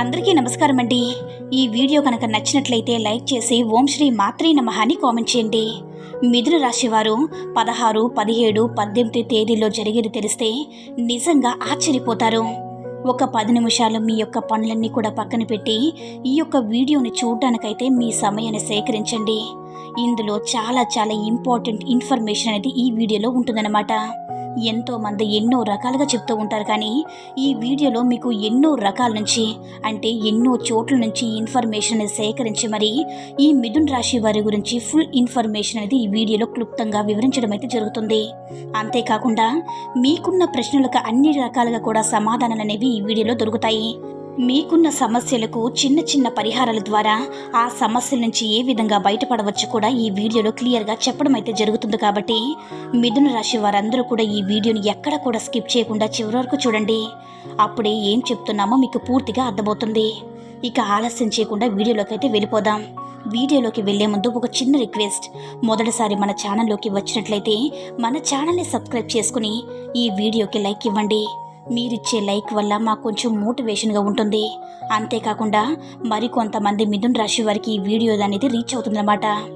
అందరికీ నమస్కారం అండి. ఈ వీడియో కనుక నచ్చినట్లయితే లైక్ చేసి ఓం శ్రీ మాత్రే నమహాని కామెంట్ చేయండి. మిథున రాశి వారు పదహారు పదిహేడు పద్దెనిమిది తేదీల్లో జరిగేది తెలిస్తే నిజంగా ఆశ్చర్యపోతారు. ఒక పది నిమిషాలు మీ యొక్క పనులన్నీ కూడా పక్కన పెట్టి ఈ యొక్క వీడియోని చూడడానికైతే మీ సమయాన్ని సేకరించండి. ఇందులో చాలా చాలా ఇంపార్టెంట్ ఇన్ఫర్మేషన్ అనేది ఈ వీడియోలో ఉంటుందన్నమాట. ఎంతో మంది ఎన్నో రకాలుగా చెప్తూ ఉంటారు కానీ ఈ వీడియోలో మీకు ఎన్నో రకాల నుంచి అంటే ఎన్నో చోట్ల నుంచి ఇన్ఫర్మేషన్ సేకరించి మరి ఈ మిథున్ రాశి వారి గురించి ఫుల్ ఇన్ఫర్మేషన్ అనేది ఈ వీడియోలో క్లుప్తంగా వివరించడం అయితే జరుగుతుంది. అంతేకాకుండా మీకున్న ప్రశ్నలకు అన్ని రకాలుగా కూడా సమాధానాలు అనేవి ఈ వీడియోలో దొరుకుతాయి. మీకున్న సమస్యలకు చిన్న చిన్న పరిహారాల ద్వారా ఆ సమస్యల నుంచి ఏ విధంగా బయటపడవచ్చు కూడా ఈ వీడియోలో క్లియర్గా చెప్పడం అయితే జరుగుతుంది కాబట్టి మిథున రాశి వారందరూ కూడా ఈ వీడియోని ఎక్కడ కూడా స్కిప్ చేయకుండా చివరి వరకు చూడండి. అప్పుడే ఏం చెప్తున్నామో మీకు పూర్తిగా అర్థమవుతుంది. ఇక ఆలస్యం చేయకుండా వీడియోలోకి అయితే వెళ్ళిపోదాం. వీడియోలోకి వెళ్ళే ముందు ఒక చిన్న రిక్వెస్ట్. మొదటిసారి మన ఛానల్లోకి వచ్చినట్లయితే మన ఛానల్ని సబ్స్క్రైబ్ చేసుకుని ఈ వీడియోకి లైక్ ఇవ్వండి. మీరిచ్చే లైక్ వల్ల మాకు కొంచెం మోటివేషన్గా ఉంటుంది. అంతేకాకుండా మరికొంతమంది మిథున్ రాశి వారికి ఈ వీడియో అనేది రీచ్ అవుతుందన్నమాట.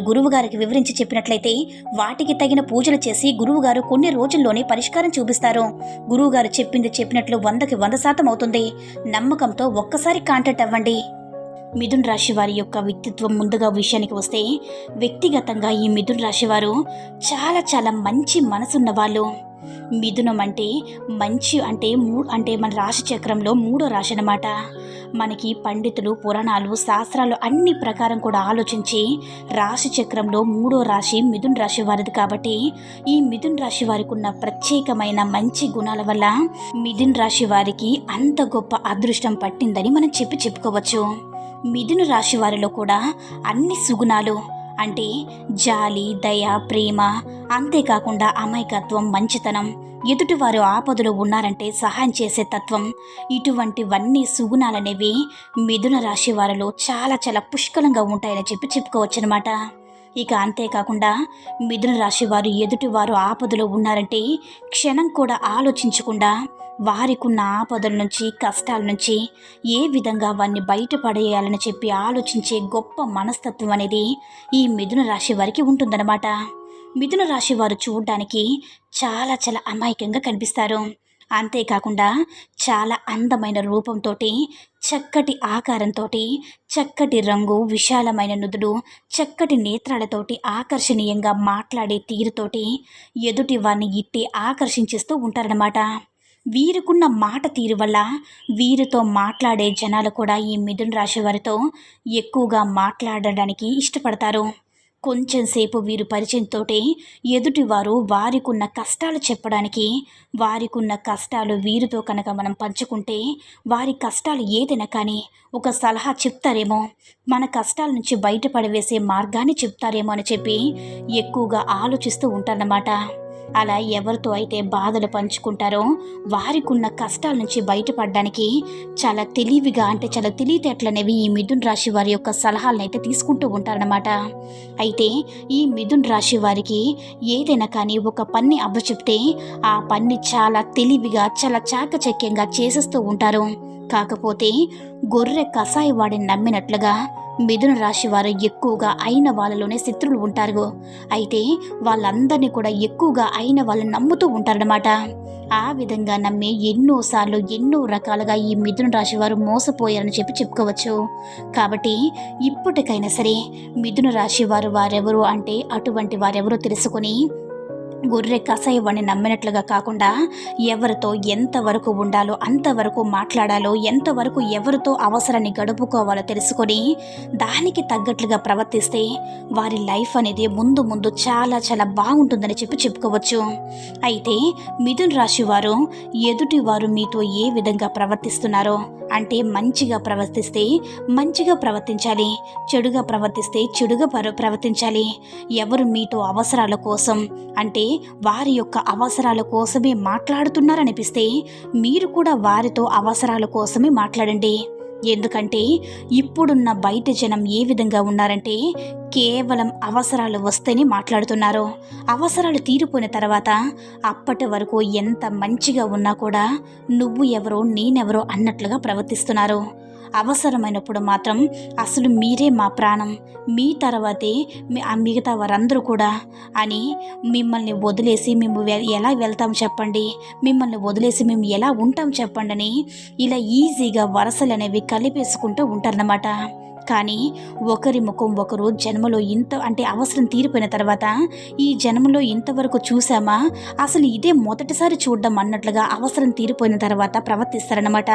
నేను గురువుగారికి వివరించి చెప్పినట్లయితే వాటికి తగిన పూజలు చేసి గురువుగారు కొన్ని రోజుల్లోనే పరిష్కారం చూపిస్తారు. గురువుగారు చెప్పింది చెప్పినట్లు వందకి వంద శాతం అవుతుంది. నమ్మకంతో ఒక్కసారి కాంటాక్ట్ అవ్వండి. మిథున్ రాశి వారి యొక్క వ్యక్తిత్వం ముందుగా విషయానికి వస్తే వ్యక్తిగతంగా ఈ మిథున్ రాశి వారు చాలా చాలా మంచి మనసున్న వాళ్ళు. మిథునం అంటే మంచి అంటే మూ అంటే మన రాశి చక్రంలో మూడో రాశి అన్నమాట. మనకి పండితులు పురాణాలు శాస్త్రాలు అన్ని ప్రకారం కూడా ఆలోచించి రాశి చక్రంలో మూడో రాశి మిథున్ రాశి వారిది కాబట్టి ఈ మిథున్ రాశి వారికి ఉన్న ప్రత్యేకమైన మంచి గుణాల వల్ల మిథున్ రాశి వారికి అంత గొప్ప అదృష్టం పట్టిందని మనం చెప్పి చెప్పుకోవచ్చు. మిథున రాశి వారిలో కూడా అన్ని సుగుణాలు అంటే జాలి దయ ప్రేమ అంతేకాకుండా అమాయకత్వం మంచితనం. ఎదుటివారు ఆపదలో ఉన్నారంటే సహాయం చేసే తత్వం. ఇటువంటివన్నీ సుగుణాలనేవి మిథున రాశి వారిలో చాలా చాలా పుష్కలంగా ఉంటాయని చెప్పి చెప్పుకోవచ్చనమాట ఇక అంతేకాకుండా మిథున రాశి వారు ఎదుటివారు ఆపదలో ఉన్నారంటే క్షణం కూడా ఆలోచించకుండా వారికున్న ఆపదల నుంచి కష్టాల నుంచి ఏ విధంగా వారిని బయటపడేయాలని చెప్పి ఆలోచించే గొప్ప మనస్తత్వం అనేది ఈ మిథున రాశి వారికి ఉంటుందన్నమాట. మిథున రాశి వారు చూడడానికి చాలా చాలా అమాయకంగా కనిపిస్తారు. అంతేకాకుండా చాలా అందమైన రూపంతో చక్కటి ఆకారంతో చక్కటి రంగు విశాలమైన నుదుడు చక్కటి నేత్రాలతోటి ఆకర్షణీయంగా మాట్లాడే తీరుతోటి ఎదుటి వారిని ఇట్టి ఆకర్షించేస్తూ ఉంటారన్నమాట. వీరికున్న మాట తీరు వల్ల వీరితో మాట్లాడే జనాలు కూడా ఈ మిథున్ రాశి వారితో ఎక్కువగా మాట్లాడడానికి ఇష్టపడతారు. కొంచెం సేపు వీరు పరిచయంతో ఎదుటివారు వారికున్న కష్టాలు చెప్పడానికి వారికున్న కష్టాలు వీరితో కనుక మనం పంచుకుంటే వారి కష్టాలు ఏదైనా కానీ ఒక సలహా చెప్తారేమో మన కష్టాల నుంచి బయటపడవేసే మార్గాన్ని చెప్తారేమో అని చెప్పి ఎక్కువగా ఆలోచిస్తూ ఉంటారన్నమాట. అలా ఎవరితో అయితే బాధలు పంచుకుంటారో వారికున్న కష్టాల నుంచి బయటపడడానికి చాలా తెలివిగా అంటే చాలా తెలివితేటలనేవి ఈ మిథున్ రాశి వారి యొక్క సలహాలను అయితే తీసుకుంటూ ఉంటారనమాట అయితే ఈ మిథున్ రాశి వారికి ఏదైనా కానీ ఒక పన్ని అవ్వచెప్తే ఆ పన్ని చాలా తెలివిగా చాలా చాకచక్యంగా చేసేస్తూ ఉంటారు. కాకపోతే గొర్రె కషాయి వాడిని నమ్మినట్లుగా మిథున రాశి వారు ఎక్కువగా అయిన వాళ్ళలోనే శత్రువులు ఉంటారు. అయితే వాళ్ళందరినీ కూడా ఎక్కువగా అయిన వాళ్ళని నమ్ముతూ ఉంటారన్నమాట. ఆ విధంగా నమ్మి ఎన్నోసార్లు ఎన్నో రకాలుగా ఈ మిథున రాశి వారు మోసపోయారని చెప్పి చెప్పుకోవచ్చు. కాబట్టి ఇప్పటికైనా సరే మిథున రాశి వారు వారెవరు అంటే అటువంటి వారెవరో తెలుసుకొని గొర్రె కసాయవాణ్ణి నమ్మినట్లుగా కాకుండా ఎవరితో ఎంతవరకు ఉండాలో అంతవరకు మాట్లాడాలో ఎంతవరకు ఎవరితో అవసరాన్ని గడుపుకోవాలో తెలుసుకొని దానికి తగ్గట్లుగా ప్రవర్తిస్తే వారి లైఫ్ అనేది ముందు ముందు చాలా చాలా బాగుంటుందని చెప్పి చెప్పుకోవచ్చు. అయితే మిథున్ రాశి వారు ఎదుటి వారు మీతో ఏ విధంగా ప్రవర్తిస్తున్నారో అంటే మంచిగా ప్రవర్తిస్తే మంచిగా ప్రవర్తించాలి చెడుగా ప్రవర్తిస్తే చెడుగా ప్రవర్తించాలి. ఎవరు మీతో అవసరాల కోసం అంటే వారి యొక్క అవసరాల కోసమే మాట్లాడుతున్నారనిపిస్తే మీరు కూడా వారితో అవసరాల కోసమే మాట్లాడండి. ఎందుకంటే ఇప్పుడున్న బయట జనం ఏ విధంగా ఉన్నారంటే కేవలం అవసరాలు వస్తేనే మాట్లాడుతున్నారు. అవసరాలు తీరిపోయిన తర్వాత అప్పటి వరకు ఎంత మంచిగా ఉన్నా కూడా నువ్వు ఎవరో నేనెవరో అన్నట్లుగా ప్రవర్తిస్తున్నారు. అవసరమైనప్పుడు మాత్రం అసలు మీరే మా ప్రాణం. మీ తర్వాతే మీ ఆ మిగతా వారందరూ కూడా అని మిమ్మల్ని వదిలేసి మేము వె- ఎలా వెళ్తాం చెప్పండి? మిమ్మల్ని వదిలేసి మేము ఎలా ఉంటాం చెప్పండి అని ఇలా ఈజీగా వరసలు అనేవి కలిపేసుకుంటూ ఉంటారన్నమాట. కానీ ఒకరి ముఖం ఒకరు జన్మలో ఇంత అంటే అవసరం తీరిపోయిన తర్వాత ఈ జన్మలో ఇంతవరకు చూసామా అసలు ఇదే మొదటిసారి చూడడం అన్నట్లుగా అవసరం తీరిపోయిన తర్వాత ప్రవర్తిస్తారనమాట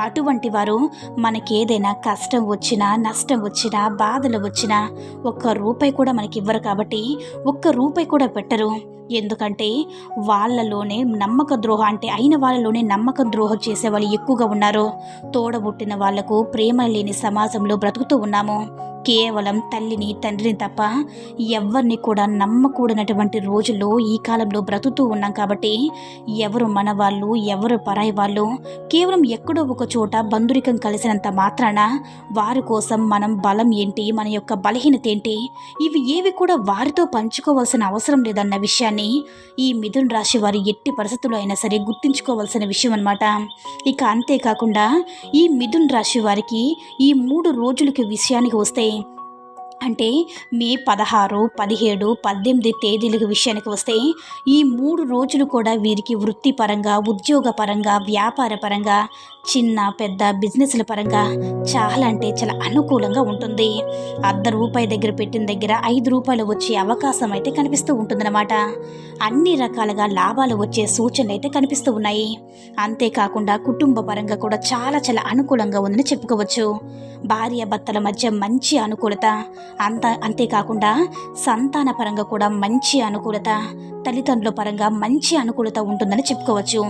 అటువంటి వారు మనకేదైనా కష్టం వచ్చినా నష్టం వచ్చినా బాధలు వచ్చినా ఒక్క రూపాయి కూడా మనకి ఇవ్వరు కాబట్టి ఒక్క రూపాయి కూడా పెట్టరు. ఎందుకంటే వాళ్ళలోనే నమ్మక ద్రోహం అంటే అయిన వాళ్ళలోనే నమ్మక ద్రోహం చేసే వాళ్ళు ఎక్కువగా ఉన్నారు. తోడబుట్టిన వాళ్ళకు ప్రేమ లేని సమాజంలో బ్రతుకుతూ ఉన్నాము. కేవలం తల్లిని తండ్రిని తప్ప ఎవరిని కూడా నమ్మకూడనటువంటి రోజుల్లో ఈ కాలంలో బ్రతుకుతూ ఉన్నాం కాబట్టి ఎవరు మన వాళ్ళు ఎవరు పరాయి వాళ్ళు కేవలం ఎక్కడో ఒక చోట బంధురికం కలిసినంత మాత్రాన వారి కోసం మనం బలం ఏంటి మన యొక్క బలహీనత ఏంటి ఇవి ఏవి కూడా వారితో పంచుకోవాల్సిన అవసరం లేదన్న విషయాన్ని ఈ మిథున్ రాశి వారి ఎట్టి పరిస్థితుల్లో అయినా సరే గుర్తుంచుకోవాల్సిన విషయం అనమాట ఇక అంతేకాకుండా ఈ మిథున్ రాశి వారికి ఈ మూడు రోజులకి విషయానికి వస్తే అంటే మే పదహారు పదిహేడు పద్దెనిమిది తేదీల విషయానికి వస్తే ఈ మూడు రోజులు కూడా వీరికి వృత్తిపరంగా ఉద్యోగపరంగా వ్యాపార పరంగా చిన్న పెద్ద బిజినెస్ల పరంగా చాలా అంటే చాలా అనుకూలంగా ఉంటుంది. అర్ధ రూపాయి దగ్గర పెట్టిన దగ్గర ఐదు రూపాయలు వచ్చే అవకాశం అయితే కనిపిస్తూ ఉంటుందన్నమాట. అన్ని రకాలుగా లాభాలు వచ్చే సూచనలు అయితే కనిపిస్తూ ఉన్నాయి. అంతేకాకుండా కుటుంబ పరంగా కూడా చాలా చాలా అనుకూలంగా ఉందని చెప్పుకోవచ్చు. భార్య భర్తల మధ్య మంచి అనుకూలత అంత అంతేకాకుండా సంతాన పరంగా కూడా మంచి అనుకూలత తల్లిదండ్రుల పరంగా మంచి అనుకూలత ఉంటుందని చెప్పుకోవచ్చు.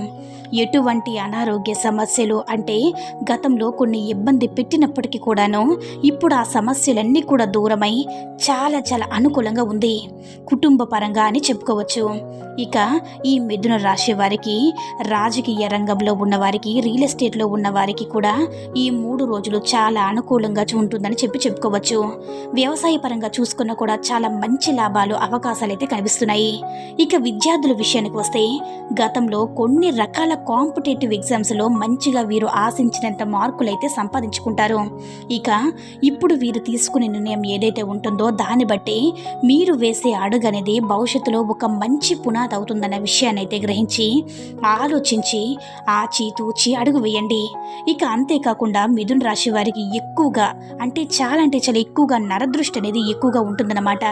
ఎటువంటి అనారోగ్య సమస్యలు అంటే గతంలో కొన్ని ఇబ్బంది పెట్టినప్పటికీ కూడాను ఇప్పుడు ఆ సమస్యలన్నీ కూడా దూరమై చాలా చాలా అనుకూలంగా ఉంది. కుటుంబ పరంగా అని చెప్పుకోవచ్చు. ఇక ఈ మిథున రాశి వారికి రాజకీయ రంగంలో ఉన్నవారికి రియల్ ఎస్టేట్లో ఉన్నవారికి కూడా ఈ మూడు రోజులు చాలా అనుకూలంగా ఉంటుందని చెప్పి చెప్పుకోవచ్చు. వ్యవసాయ పరంగా చూసుకున్న కూడా చాలా మంచి లాభాలు అవకాశాలు అయితే కనిపిస్తున్నాయి. ఇక విద్యార్థుల విషయానికి వస్తే గతంలో కొన్ని రకాల కాంపిటేటివ్ ఎగ్జామ్స్లో మంచిగా వీరు ఆశించినంత మార్కులు అయితే సంపాదించుకుంటారు. ఇక ఇప్పుడు వీరు తీసుకునే నిర్ణయం ఏదైతే ఉంటుందో దాన్ని బట్టి మీరు వేసే అడుగు అనేది భవిష్యత్తులో ఒక మంచి పునాది అవుతుందన్న విషయాన్ని అయితే గ్రహించి ఆలోచించి ఆచి తూచి అడుగు వేయండి. ఇక అంతేకాకుండా మిథున్ రాశి వారికి ఎక్కువగా అంటే చాలా అంటే చాలా ఎక్కువగా నరదృష్టి అనేది ఎక్కువగా ఉంటుందన్నమాట.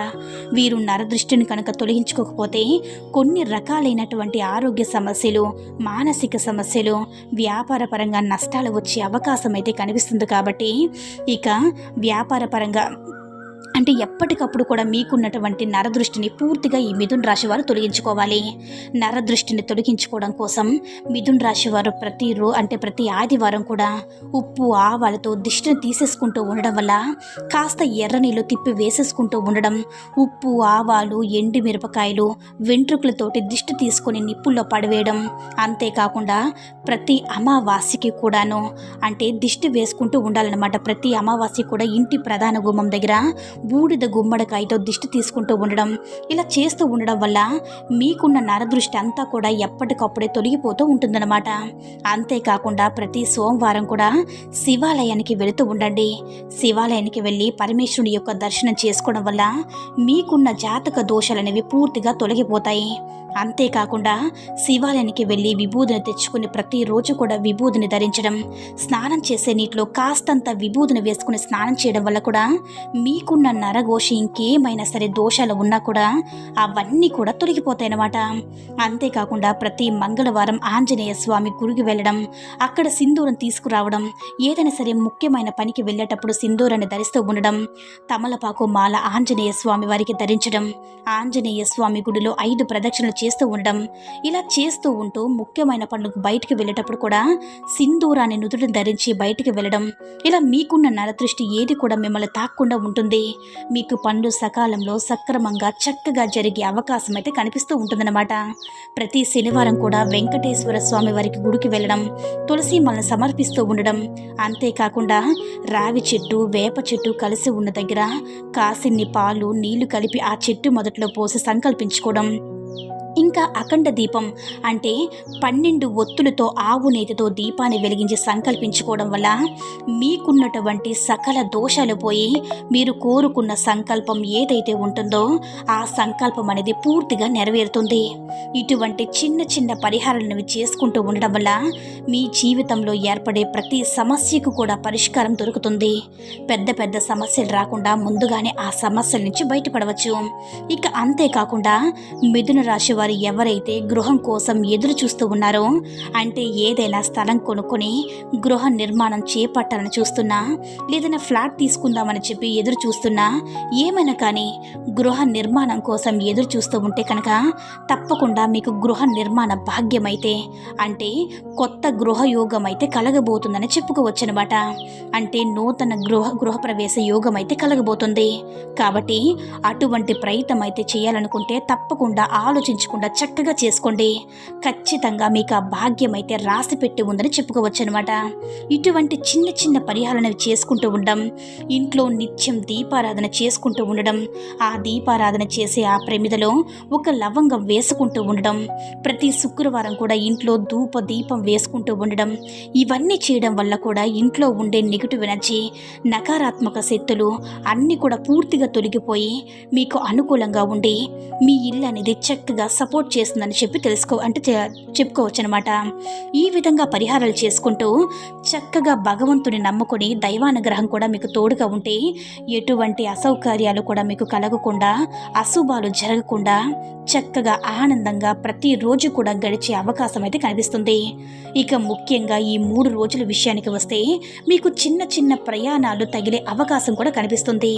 వీరు నరదృష్టిని కనుక తొలగించుకోకపోతే కొన్ని రకాలైనటువంటి ఆరోగ్య సమస్యలు మానసిక సమస్యలు వ్యాపార పరంగా నష్టాలు వచ్చే అవకాశం అయితే కనిపిస్తుంది కాబట్టి ఇక వ్యాపార పరంగా అంటే ఎప్పటికప్పుడు కూడా మీకున్నటువంటి నరదృష్టిని పూర్తిగా ఈ మిథున్ రాశి వారు తొలగించుకోవాలి. నరదృష్టిని తొలగించుకోవడం కోసం మిథున్ రాశి వారు ప్రతి రో అంటే ప్రతి ఆదివారం కూడా ఉప్పు ఆవాలతో దిష్టిని తీసేసుకుంటూ ఉండడం వల్ల కాస్త ఎర్ర నీళ్ళు తిప్పి వేసేసుకుంటూ ఉండడం ఉప్పు ఆవాలు ఎండు మిరపకాయలు వెంట్రుకలతోటి దిష్టి తీసుకొని నిప్పుల్లో పడివేయడం అంతేకాకుండా ప్రతి అమావాస్యకి కూడాను అంటే దిష్టి వేసుకుంటూ ఉండాలన్నమాట. ప్రతి అమావాస్య కూడా ఇంటి ప్రధాన గుమ్మం దగ్గర బూడిద గుమ్మడికాయతో దిష్టి తీసుకుంటూ ఉండడం ఇలా చేస్తూ ఉండడం వల్ల మీకున్న నరదృష్టి అంతా కూడా ఎప్పటికప్పుడే తొలగిపోతూ ఉంటుందన్నమాట. అంతేకాకుండా ప్రతి సోమవారం కూడా శివాలయానికి వెళుతూ ఉండండి. శివాలయానికి వెళ్ళి పరమేశ్వరుని యొక్క దర్శనం చేసుకోవడం వల్ల మీకున్న జాతక దోషాలనేవి పూర్తిగా తొలగిపోతాయి. అంతేకాకుండా శివాలయానికి వెళ్ళి విభూదిని తెచ్చుకుని ప్రతిరోజు కూడా విభూదిని ధరించడం స్నానం చేసే నీటిలో కాస్తంత విభూదిని వేసుకుని స్నానం చేయడం వల్ల కూడా మీకున్న నరఘోష ఇంకేమైనా సరే దోషాలు ఉన్నా కూడా అవన్నీ కూడా తొలగిపోతాయి అన్నమాట అంతేకాకుండా ప్రతి మంగళవారం ఆంజనేయ స్వామి గుడికి వెళ్ళడం అక్కడ సింధూరం తీసుకురావడం ఏదైనా సరే ముఖ్యమైన పనికి వెళ్ళేటప్పుడు సింధూరాన్ని ధరిస్తూ ఉండడం తమలపాకు మాల ఆంజనేయ స్వామి వారికి ధరించడం ఆంజనేయ స్వామి గుడిలో ఐదు ప్రదక్షిణలు చేస్తూ ఉండడం ఇలా చేస్తూ ఉంటూ ముఖ్యమైన పనులకు బయటికి వెళ్ళేటప్పుడు కూడా సింధూరాన్ని నుదుటిని ధరించి బయటికి వెళ్ళడం. ఇలా మీకున్న నరదృష్టి ఏది కూడా మిమ్మల్ని తాక్కుండా ఉంటుంది. మీకు పనులు సకాలంలో సక్రమంగా చక్కగా జరిగే అవకాశం అయితే కనిపిస్తూ ఉంటుందన్నమాట. ప్రతి శనివారం కూడా వెంకటేశ్వర స్వామి వారికి గుడికి వెళ్ళడం తులసి మనల్ని సమర్పిస్తూ ఉండడం. అంతేకాకుండా రావి చెట్టు వేప చెట్టు కలిసి ఉన్న దగ్గర కాసిన్ని పాలు నీళ్ళు కలిపి ఆ చెట్టు మొదట్లో పోసి సంకల్పించుకోవడం. ఇంకా అఖండ దీపం అంటే పన్నెండు ఒత్తులతో ఆవు నేతితో దీపాన్ని వెలిగించి సంకల్పించుకోవడం వల్ల మీకున్నటువంటి సకల దోషాలు పోయి మీరు కోరుకున్న సంకల్పం ఏదైతే ఉంటుందో ఆ సంకల్పం అనేది పూర్తిగా నెరవేరుతుంది. ఇటువంటి చిన్న చిన్న పరిహారాలను చేసుకుంటూ ఉండడం వల్ల మీ జీవితంలో ఏర్పడే ప్రతి సమస్యకు కూడా పరిష్కారం దొరుకుతుంది. పెద్ద పెద్ద సమస్యలు రాకుండా ముందుగానే ఆ సమస్యల నుంచి బయటపడవచ్చు. ఇక అంతేకాకుండా మిథున రాశి వారి ఎవరైతే గృహం కోసం ఎదురు చూస్తూ ఉన్నారో అంటే ఏదైనా స్థలం కొనుక్కొని గృహ నిర్మాణం చేపట్టాలని చూస్తున్నా లేదైనా ఫ్లాట్ తీసుకుందామని చెప్పి ఎదురు చూస్తున్నా ఏమైనా కానీ గృహ నిర్మాణం కోసం ఎదురు చూస్తూ ఉంటే కనుక తప్పకుండా మీకు గృహ నిర్మాణ భాగ్యం అయితే అంటే కొత్త గృహ యోగం అయితే కలగబోతుందని చెప్పుకోవచ్చనమాట అంటే నూతన గృహ గృహప్రవేశ యోగం అయితే కలగబోతుంది. కాబట్టి అటువంటి ప్రయత్నం అయితే చేయాలనుకుంటే తప్పకుండా ఆలోచించకుండా చక్కగా చేసుకోండి. ఖచ్చితంగా మీకు ఆ భాగ్యం అయితే రాసి పెట్టి ఉందని చెప్పుకోవచ్చు అనమాట ఇటువంటి చిన్న చిన్న పరిహారాలు చేసుకుంటూ ఉండడం ఇంట్లో నిత్యం దీపారాధన చేసుకుంటూ ఉండడం ఆ దీపారాధన చేసే ఆ ప్రమిదలో ఒక లవంగం వేసుకుంటూ ఉండడం ప్రతి శుక్రవారం కూడా ఇంట్లో ధూప దీపం వేసుకుంటూ ఉండడం ఇవన్నీ చేయడం వల్ల కూడా ఇంట్లో ఉండే నెగిటివ్ ఎనర్జీ నకారాత్మక శక్తులు అన్నీ కూడా పూర్తిగా తొలగిపోయి మీకు అనుకూలంగా ఉండి మీ ఇల్లు అనేది చక్కగా సపోర్ట్ చేస్తుందని చెప్పి తెలుసుకో అంటే చెప్పుకోవచ్చు అనమాట ఈ విధంగా పరిహారాలు చేసుకుంటూ చక్కగా భగవంతుని నమ్ముకొని దైవానుగ్రహం కూడా మీకు తోడుగా ఉంటే ఎటువంటి అసౌకర్యాలు కూడా మీకు కలగకుండా అశుభాలు జరగకుండా చక్కగా ఆనందంగా ప్రతిరోజు కూడా గడిచే అవకాశం అయితే కనిపిస్తుంది. ఇక ముఖ్యంగా ఈ మూడు రోజుల విషయానికి వస్తే మీకు చిన్న చిన్న ప్రయాణాలు తగిలే అవకాశం కూడా కనిపిస్తుంది.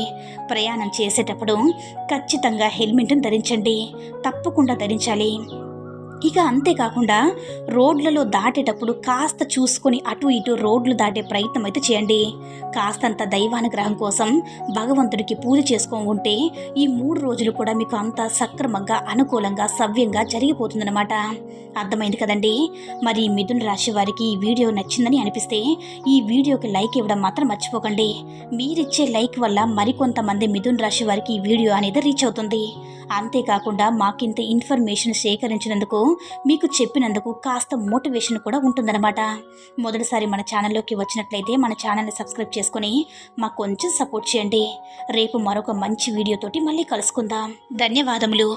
ప్రయాణం చేసేటప్పుడు ఖచ్చితంగా హెల్మెట్ను ధరించండి. తప్పకుండా ధరించాలి ఇక అంతేకాకుండా రోడ్లలో దాటేటప్పుడు కాస్త చూసుకొని అటు ఇటు రోడ్లు దాటే ప్రయత్నం అయితే చేయండి. కాస్తంత దైవానుగ్రహం కోసం భగవంతుడికి పూజ చేసుకొని ఉంటే ఈ మూడు రోజులు కూడా మీకు అంత సక్రమంగా అనుకూలంగా సవ్యంగా జరిగిపోతుందన్నమాట. అర్థమైంది కదండి? మరి మిథున రాశి వారికి ఈ వీడియో నచ్చిందని అనిపిస్తే ఈ వీడియోకి లైక్ ఇవ్వడం మాత్రం మర్చిపోకండి. మీరిచ్చే లైక్ వల్ల మరికొంతమంది మిథున రాశి వారికి ఈ వీడియో అనేది రీచ్ అవుతుంది. అంతేకాకుండా మాకింత ఇన్ఫర్మేషన్ సేకరించినందుకు మీకు చెప్పినందుకు కాస్త మోటివేషన్ కూడా ఉంటుందన్నమాట. మొదటిసారి మన ఛానల్లోకి వచ్చినట్లయితే మన ఛానల్ని సబ్స్క్రైబ్ చేసుకొని మాకు కొంచెం సపోర్ట్ చేయండి. రేపు మరొక మంచి వీడియోతోటి మళ్ళీ కలుసుకుందాం. ధన్యవాదములు.